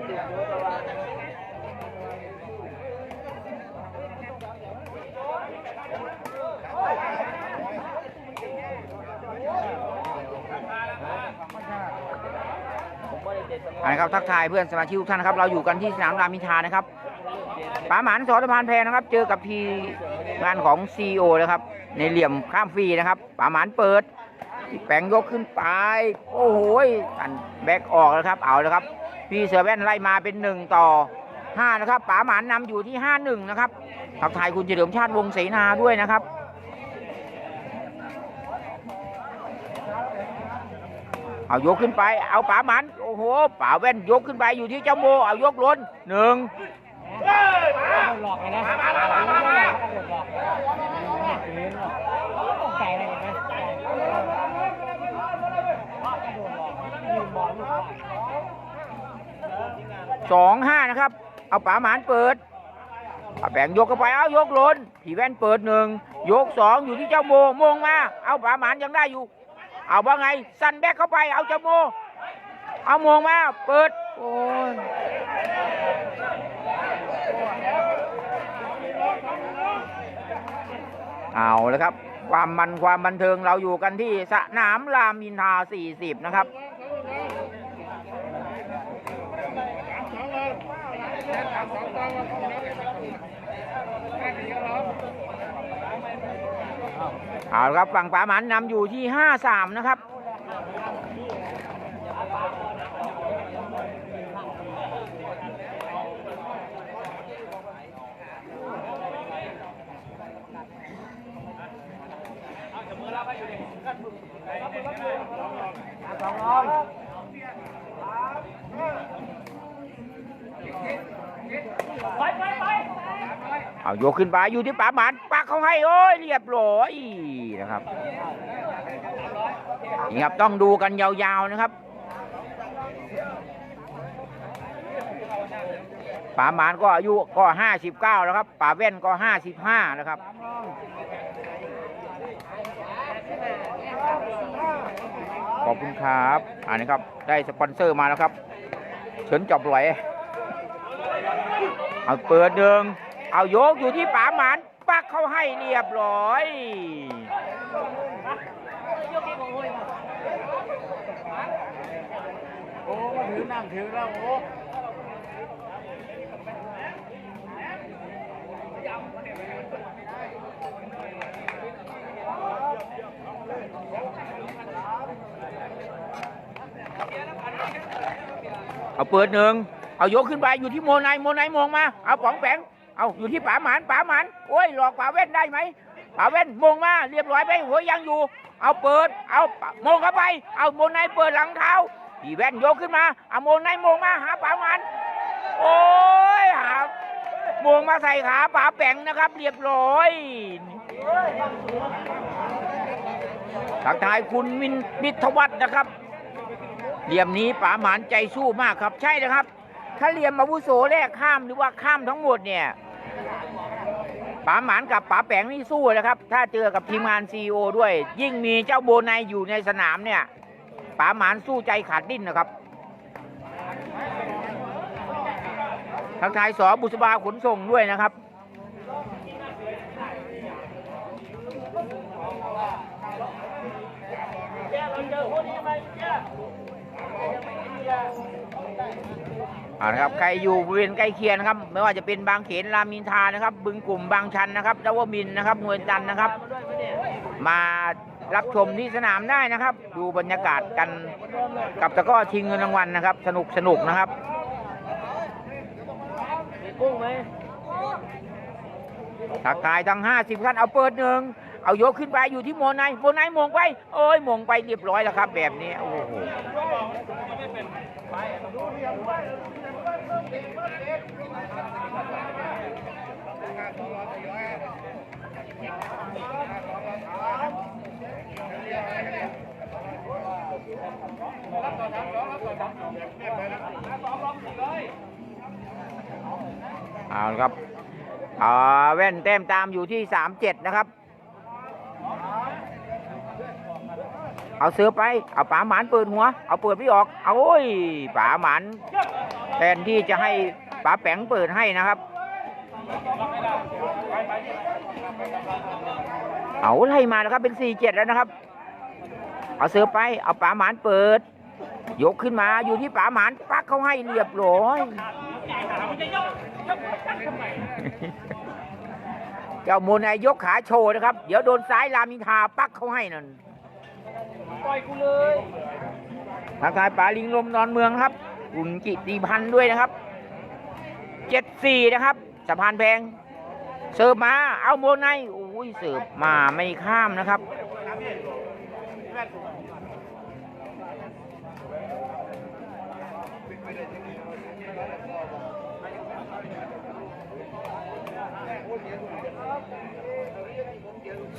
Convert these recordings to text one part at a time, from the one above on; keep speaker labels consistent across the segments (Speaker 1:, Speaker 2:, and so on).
Speaker 1: อันนะครับทักทายเพื่อนสมาชิกทุกท่านนะครับ เราอยู่กันที่สนามรามอินทรานะครับป๋าหมานสอสะพานแพงนะครับ เจอกับทีงานของซีโอนะครับ ในเหลี่ยมข้ามฟรีนะครับป๋าหมานเปิดแปงยกขึ้นไป โอ้โหอันแบกออกแล้วครับ เอาแล้วครับ พี่เสือแว่นไล่มาเป็นหนึ่งต่อห้านะครับป๋าหมานนำอยู่ที่ห้าหนึ่งนะครับทักทายคุณเฉลิมชาติวงเสนาด้วยนะครับเอายกขึ้นไป เอาป๋าหมันโอ้โหป๋าแว่นยกขึ้นไปอยู่ที่เจ้าโมเอายกล้นหนึ่ง
Speaker 2: หลอกนะมามามามามาหลอกต้องใจอะไรนะลืมบอลลูก
Speaker 1: สองห้านะครับ เอาป๋าหมานเปิดเอาแบ่งยกเข้าไปเอายกล้นพี่แว่นเปิดหนึ่งยกสองอยู่ที่เจ้าโมโมงมาเอาป๋าหมานยังได้อยู่ เอาว่าไงสั่นแบกเข้าไปเอาเจ้าโม เอาโมงมาเปิดโอ้ยเอาแล้วครับ ความมันความบันเทิงเราอยู่กันที่สนามรามอินทรา40 นะครับ เอาครับฝั่งป่าหมันนำอยู่ที่ 5-3 นะครับ เอายกขึ้นไปอยู่ที่ป่าหมันปักเขาให้โอ้ยเรียบร้อยนะครับนี่ครับต้องดูกันยาวๆนะครับป่าหมานก็อายุก็ห้าสิบเก้าแล้วครับป่าเว่นก็ห้าสิบห้าแล้วครับขอบคุณครับอันนี้ครับได้สปอนเซอร์มาแล้วครับเฉินจอบไหลเอาเปิดหนึ่ง เอาโยกอยู่ที่ป๋าหมานปักเขาให้เรียบร้อย
Speaker 2: โอ้มาถือน้ำถือแล้วโอ้
Speaker 1: เอาเปิดหนึ่ง เอายกขึ้นไปอยู่ที่โมไนโมไนมองมา เอาป๋องแปง เอาอยู่ที่ป๋าหมานป๋าหมานโอ้ยหลอกป๋าเว้นได้ไหมป๋าเว้นมงมาเรียบร้อยไปหัวยังอยู่ เอาเปิด เอามงเข้าไป เอาโมไนเปิดหลังเท้าพี่แว่นยกขึ้นมาเอาโมไนมงมาหาป๋าหมานโอ้ยหามงมาใส่ขาป๋าแปงนะครับ เรียบร้อยทักทายคุณมินมิทวัฒน์นะครับเหลี่ยมนี้ป๋าหมานใจสู้มากครับใช่นะครับ ถ้าเหลี่ยมอาวุโสแรกข้ามหรือว่าข้ามทั้งหมดเนี่ย ป๋าหมานกับป๋าแปงนี่สู้นะครับ ถ้าเจอกับทีมงานซีอด้วย ยิ่งมีเจ้าโบนายอยู่ในสนามเนี่ยป๋าหมานสู้ใจขาดดิ้นนะครับทักทายสอบุษบาขนส่งด้วยนะครับเอา ละครับใครอยู่บริเวณใกล้เคียงนะครับ ไม่ว่าจะเป็นบางเขนรามินทานะครับ บึงกลุ่มบางชันนะครับดาวมินนะครับนวลจันทร์นะครับ มารับชมที่สนามได้นะครับ ดูบรรยากาศกันกับตะก้อชิงเงินรางวัลนะครับ สนุกสนุกนะครับ
Speaker 2: กุ้งไหม
Speaker 1: ทักทายทั้ง 50ขั้นเอาเปิดหนึ่ง เอายกขึ้นไปอยู่ที่โมไนโมไนมงไปเอ้ยมงไปเรียบร้อยแล้วครับ แบบนี้โอ้โหเอาละครับอ่าแว่นแต้มตามอยู่ที่ 37 นะครับ เอาเสือไป เอาป๋าหมานเปิดหัว เอาเปิดไม่ออก เอาโอ้ยป๋าหมานแทนที่จะให้ป๋าแป๋งเปิดให้นะครับ เอาไล่มาแล้วครับเป็นสี่เจ็ดแล้วนะครับ เอาเสือไป เอาป๋าหมานเปิด ยกขึ้นมาอยู่ที่ป๋าหมานปักเขาให้เรียบร้อยเจ้าโมนายยกขาโชว์นะครับ เดี๋ยวโดนซ้ายรามินทาปักเขาให้นั่น
Speaker 2: ล่อยกูเลย
Speaker 1: ทางกายป่าลิงลมนอนเมืองครับคุณกิติพันธ์ด้วยนะครับเจ็ดสี่นะครับสะพานแพง เสิร์ฟมา เอาโมนายโอ้ยเสิร์ฟมาไม่ข้ามนะครับ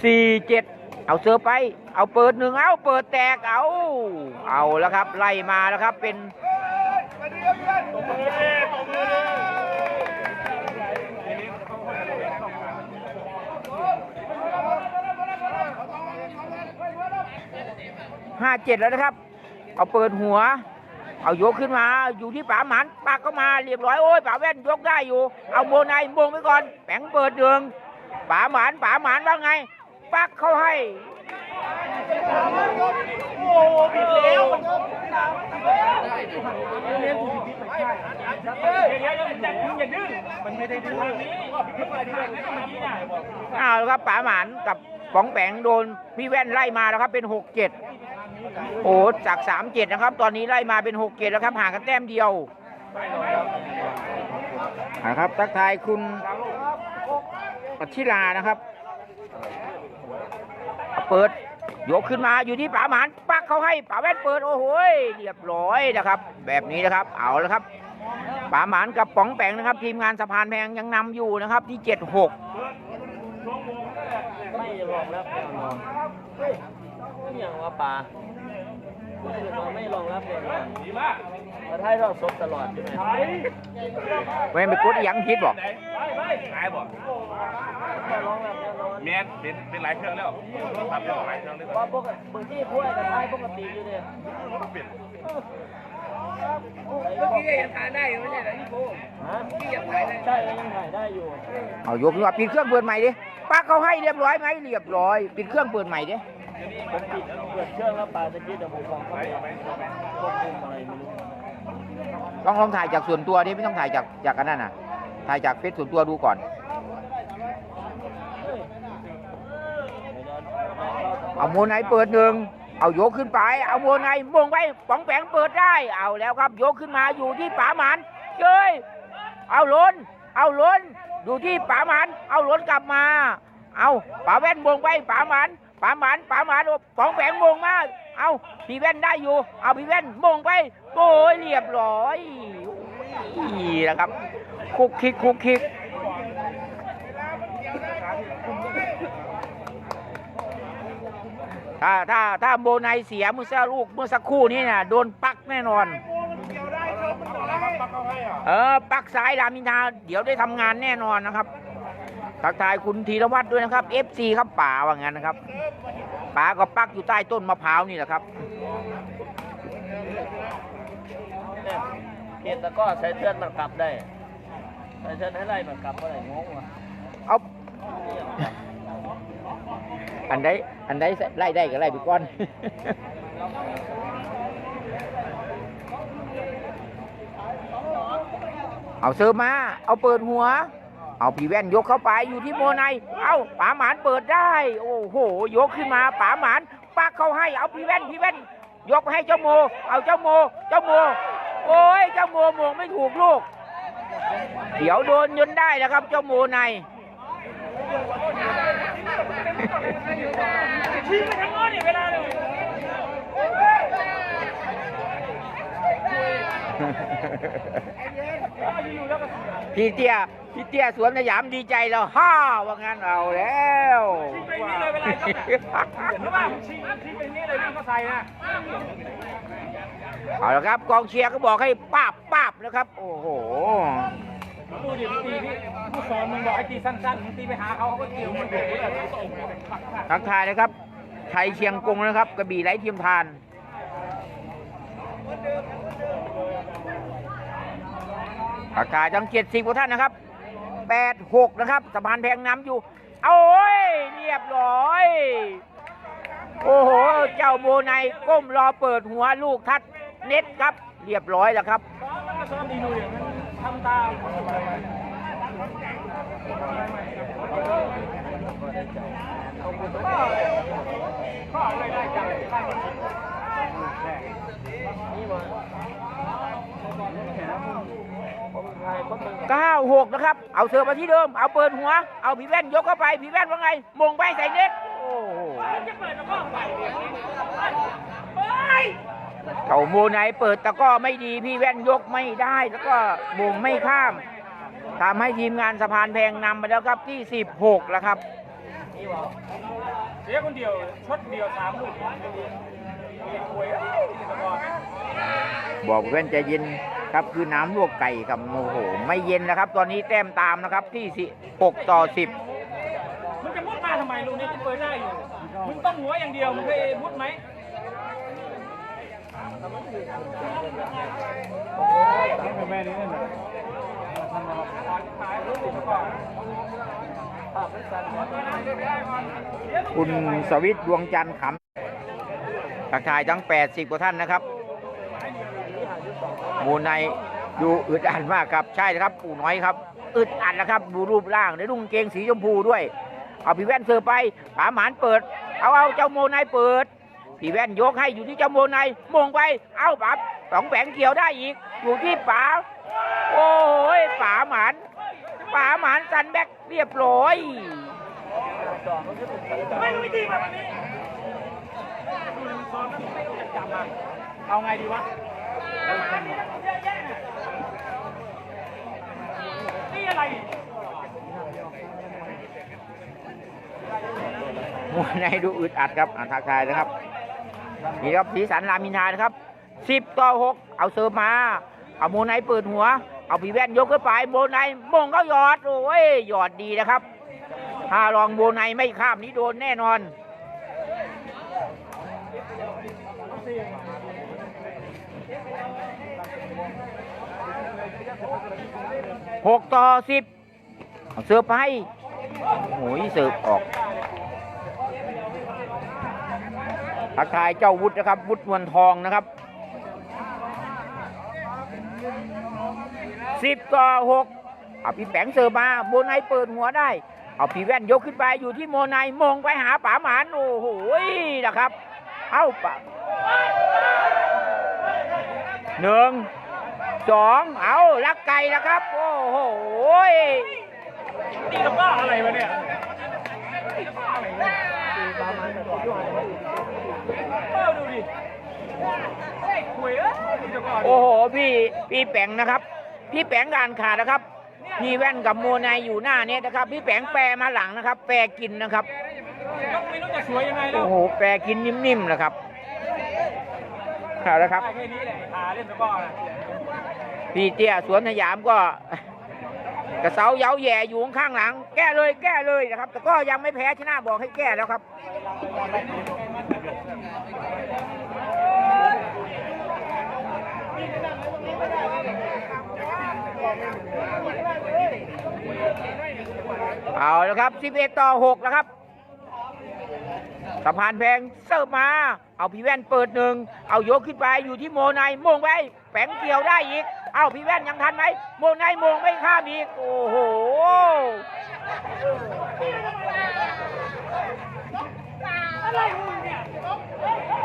Speaker 1: สี่เจ็ด เอาเสิร์ฟไป เอาเปิดหนึ่งเอาเปิดแตกเอา เอาแล้วครับ ไล่มาแล้วครับเป็นห้าเจ็ดแล้วนะครับ เอาเปิดหัว เอายกขึ้นมาอยู่ที่ป๋าหมันปากก็มาเรียบร้อยโอ้ยป๋าแว่นยกได้อยู่ เอาโมนายมงไปก่อนแปงเปิดเดืองป๋าหมันป๋าหมันว่าไง ปักเขาให้
Speaker 2: โอ้ผิดแล้วเฮ้ยเดี๋ยวอาอย่าดื้อมันไม่ได้ดื้อนี้ผิดอะไรดื้อเมื่อกี้น่ะบอก
Speaker 1: เอาแล้วครับป๋าหมานกับป๋องแปงโดนพี่แว่นไล่มาแล้วครับเป็นหกเจ็ดโอ้จากสามเจ็ดนะครับ ตอนนี้ไล่มาเป็นหกเจ็ดแล้วครับห่างกันแต้มเดียวนะครับทักทายคุณปัชิรานะครับ เปิดยกขึ้นมาอยู่ที่ป๋าหมานปักเขาให้ป๋าแว่นเปิดโอ้โหยเรียบร้อยนะครับ แบบนี้นะครับ เอาแล้วครับป๋าหมานกับป๋องแปงนะครับ ทีมงานสะพานแพงยังนำอยู่นะครับที่เจ็ดหก
Speaker 2: ไม่รองรับแน่นอนอย่างว่าป่าไม่รองรับแน่นอนมาไทยเราซบตลอดใช่ไหม
Speaker 1: เว้นไปกดอีหยังคิดบอก
Speaker 3: หายบ่
Speaker 2: ไม่รองรับแน่นอน
Speaker 3: เมียนเป็นเป็นหลายเครื่องแล้วทำเป็นหลายเครื่องเลย
Speaker 2: ว่าปกติบางที่ถ้วยกับไทยปกติอยู่เนี่ย
Speaker 4: เมื่อกี้ยังทานได้อยู่ไม่ใช่เหรอพี่โบ
Speaker 2: ฮะใช่ยังถ่ายได้อยู่
Speaker 1: เอายกขึ้นมาปิดเครื่องเปิดใหม่ดิปักเขาให้เรียบร้อยไหมเรียบร้อยปิดเครื่องเปิดใหม่ดิ
Speaker 2: ผมปิดเปิดเครื่องแล้วปลาตะกี้เดี๋ยวผมฟังเขาไปควบคุมอะไรไม่รู้
Speaker 1: ลองลองถ่ายจากส่วนตัวดิไม่ต้องถ่ายจากจากอันนั้นน่ะถ่ายจากเฟซส่วนตัวดูก่อน เอาโมไนเปิดหนึ่งเอาโยกขึ้นไป เอาโมไนมงไปป๋องแปงเปิดได้ เอาแล้วครับโยกขึ้นมาอยู่ที่ป๋าหมันเจ้ยเอาล้น เอาล้นอยู่ที่ป๋าหมันเอาล้นกลับมา เอาป๋าแว่นมงไปป๋าหมันป๋าหมันป๋าหมันป๋องแปงมงมาเอาพี่แว่นได้อยู่ เอาพี่แว่นมงไปโอ้ยเรียบร้อยนี่แหละครับคุกคิกคุกคิก ถ้าถ้าถ้าโบไนเสียเมื่อสักลูกเมื่อสักครู่นี้น่ะโดนปักแน่นอน เออปักซ้ายรามินทราเดี๋ยวได้ทำงานแน่นอนนะครับ ทักทายคุณธีรวัตรด้วยนะครับ FC ครับป่าว่างั้นนะครับป่าก็ปักอยู่ใต้ต้นมะพร้าวนี่แหละครับ
Speaker 2: เกตแล้วก็ใช้เทือนมากลับได้ใช้เทือนให้ไล่มากลับเมื่อไหร่งงวะ
Speaker 1: เอา อันใดอันใดไล่ได้ก็ไล่ไปก่อนเอาเสิร์มา เอาเปิดหัว เอาพี่แว่นยกเข้าไปอยู่ที่โมไนเอาป๋าหมานเปิดได้ โอ้โห ยกขึ้นมาป๋าหมานปักเข้าให้ เอาพี่แว่นพี่แว่น ยกให้เจ้าโม เอาเจ้าโม เจ้าโม โอ้ย เจ้าโมโมงไม่ถูกลูก เดี๋ยวโดนยนได้นะครับ เจ้าโมไน
Speaker 2: ชี้ไปทางโน้นเนี่ยเวลาเลย
Speaker 1: พี่เตี้ยพี่เตี้ยสวนสยามดีใจแล้วฮ่าว่างั้นเอาแล้ว
Speaker 2: ไปนี่เลยเวลาเพราะว่าชี้ไปนี่เลยนี่ก็ใส่นะ
Speaker 1: เอาละครับ กองเชียร์ก็บอกให้ป้าบป้าบนะครับ โอ้โห
Speaker 2: ดูดิตีพี่ผู้สอนมึงบอกให้ตีสั้นๆมึงตีไปหาเขาเขาก็เกี่ยวมันเดือดเลย
Speaker 1: ทักทายนะครับ ไทยเชียงกงนะครับ กระบี่ไร้เทียมทานประกาศจังเจ็ดสิบกว่าท่านนะครับแปดหกนะครับสะพานแพงน้ำอยู่ เอาโอ้ยเรียบร้อย โอ้โห เจ้าโบไนก้มรอเปิดหัวลูกทัดเน็ตครับ เรียบร้อยแล้วครับ
Speaker 2: ซ้อมดีดูอย่างนั้น ทำตามข้ออะไรได้จังนี่มาผมทาหนึ่ง
Speaker 1: 96นะครับ เอาเสิร์ฟมาที่เดิม เอาเปิดหัว เอาผีแว่นยกเข้าไป ผีแว่นว่าไง มงไปใส่เน็ต โอ้โห
Speaker 2: จะเปิดแล้วก็ไป
Speaker 1: เขาโมไนเปิดตะกร้อไม่ดีพี่แว่นยกไม่ได้แล้วก็มงไม่ข้ามทำให้ทีมงานสะพานแพงนำไปแล้วครับที่ 16 แล้วครับ
Speaker 2: นี่บอกเสียคนเดียวชดเดียวสามลูกมีควยตะกอน
Speaker 1: บอกแว่นใจเย็นครับคือน้ำลวกไก่ครับโอ้โห ไม่เย็นแล้วครับ ตอนนี้แต้มตามนะครับที่6ต่อ 10
Speaker 2: มึงจะมุดมาทำไมลูกนี้กูเปิดได้อยู่มึงต้องหัวอย่างเดียวมึงเคยมุดไหม แม่นี่นั่นแหละขายลูกตะกอน
Speaker 1: คุณสวิตดวงจันทร์ขำทักทายทั้ง 80 กว่าท่านนะครับหมูในดูอึดอัดมากครับ ใช่ครับปู่น้อยครับ อึดอัดนะครับ ดูรูปร่างในรุ่งเกงสีชมพูด้วย เอาพี่แว่นเสิร์ไปผาหมานเปิด เอาเอาเจ้าโมนายเปิด พี่แว่นยกให้อยู่ที่เจ้าโมนายมงไปเอาปับสองแผงเกี่ยวได้อีก อยู่ที่ป๋าโอ้ยป๋าหมานป๋าหมานสันแบกเรียบร้อย
Speaker 2: ไม่รู้วิธีแบบนี้ดูมันซ้อมแล้วไม่รู้จะจับมาเอาไงดีวะนี่อะไร
Speaker 1: มวยในดูอึดอัดครับอ่าทักทายนะครับ นี่ครับสีสันรามินทานะครับสิบต่อหกเอาเสิร์ฟมา เอาโมไนเปิดหัว เอาผีแว่นยกขึ้นไปโมไนมงเขาหยอดโอ้ยหยอดดีนะครับ ถ้าลองโบไนไม่ข้ามนี้โดนแน่นอนหกต่อสิบเสิร์ฟไปโอ้ยเสิร์ฟออก ทักทายเจ้าวุฒินะครับ วุฒินวลทองนะครับสิบต่อหกเอาพี่แปงเสิร์ฟมาโมไนเปิดหัวได้ เอาพี่แว่นยกขึ้นไปอยู่ที่โมไนมงไปหาป๋าหมานโอ้โหนะครับ เอาปะหนึ่งสองเอาลักไก่นะครับ โอ้โห
Speaker 2: นี่แล้วก็อะไรวะเนี่ยเออดูดิเฮ้ยคุยเอ้ยนี่ตะกอน
Speaker 1: โอ้โหพี่พี่แปงนะครับ พี่แปงการขาดนะครับ พี่แว่นกับโมไนอยู่หน้าเนี้นะครับ พี่แปงแปรมาหลังนะครับ แปรกินนะครับ
Speaker 2: ยกไม่รู้จะสวยยังไงแล้ว
Speaker 1: โอ้โหแปรกินนิ่มๆนะครับเอาละครับ
Speaker 2: ได้แค่นี้แหละไอ้ขาเล่นตะกอนอะ
Speaker 1: พี่เตี้ยสวนสยามก็กระเซาเย้าแย่อยู่ข้างหลัง แก้เลยแก้เลยนะครับ แต่ก็ยังไม่แพ้ชนะบอกให้แก้แล้วครับ เอาแล้วครับ 11 ต่อ 6 แล้วครับสะพานแพงเสิร์ฟมา เอาพี่แว่นเปิดหนึ่ง เอายกขึ้นไปอยู่ที่โมไนโมงไปแปงเกี่ยวได้อีก เอาพี่แว่นยังทันไหมโมไนโมงไม่ข้ามอีก โอ้โห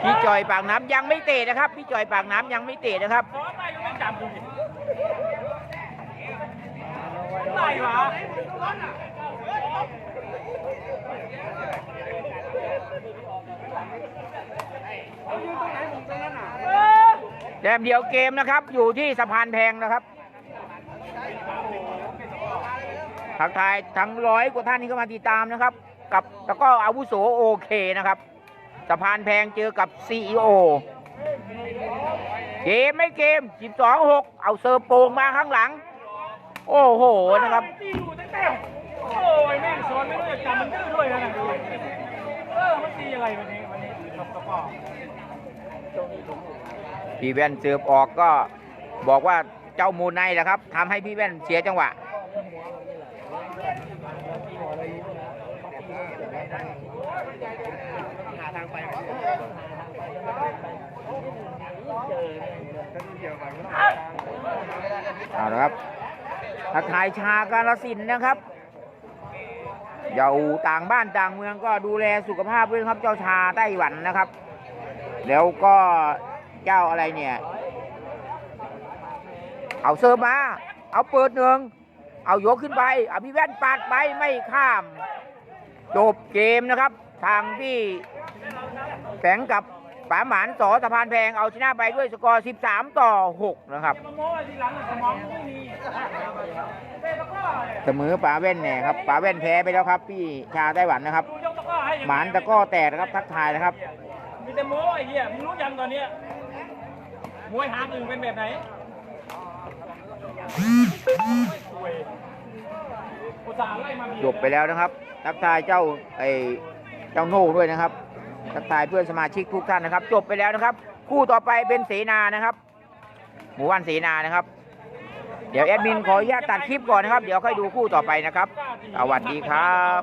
Speaker 1: พี่จอยปากน้ำยังไม่เตะนะครับ พี่จอยปากน้ำยังไม่เตะนะครับ
Speaker 2: ซ้อนไปก็ไม่จับดูดิอะไรวะ
Speaker 1: แต้มเดียวเกมนะครับ อยู่ที่สะพานแพงนะครับทักทายทั้งร้อยกว่าท่านที่เข้ามาติดตามนะครับ กับแล้วก็อาวุโสโอเคนะครับ สะพานแพงเจอกับซีอเกมไม่เกม 12 6 เอาเซอร์โปงมาข้างหลัง โอ้โหนะครับ
Speaker 2: ตีดูตั้งแต่โอ้ยแม่งซ้อนไม่รู้จะจำมันดื้อด้วยนะน่ะเออมันตีอะไรวันนี้วันนี้
Speaker 1: พี่แว่นเสิร์ฟออกก็บอกว่าเจ้ามูลในแหละครับทำให้พี่แว่นเสียจังหวะ
Speaker 4: หาทางไป
Speaker 1: เอาละครับทักทายชากาลสินนะครับอยู่ต่างบ้านต่างเมืองก็ดูแลสุขภาพด้วยครับ เจ้าชาไต้หวันนะครับ แล้วก็เจ้าอะไรเนี่ย เอาเซิร์ฟมา เอาเปิดหนึ่งเอายกขึ้นไปอภิแว่นปาดไปไม่ข้าม จบเกมนะครับ ทางที่แสงกับ ป๋าหมานสอสะพานแพงเอาชนะไปด้วยสกอร์ 13 ต่อ 6 นะครับเสมอป๋าแว่นเนี่ยครับป๋าแว่นแพ้ไปแล้วครับ พี่ชาไต้หวันนะครับ หมานตะกร้อแตกนะครับทักทายนะครับ
Speaker 2: มีแต่โม้ไอ้เหี้ยมึงรู้ยังตอนเนี้ยมวยหางอื่นเป็นแบบไหนอุตส่าห์ไล่มา
Speaker 1: จบไปแล้วนะครับทักทายเจ้าไอเจ้าโน่ด้วยนะครับ ทักทายเพื่อนสมาชิกทุกท่านนะครับ จบไปแล้วนะครับ คู่ต่อไปเป็นเสนานะครับ หมู่บ้านเสนานะครับ เดี๋ยวแอดมินขออนุญาตตัดคลิปก่อนนะครับ เดี๋ยวค่อยดูคู่ต่อไปนะครับสวัสดีครับ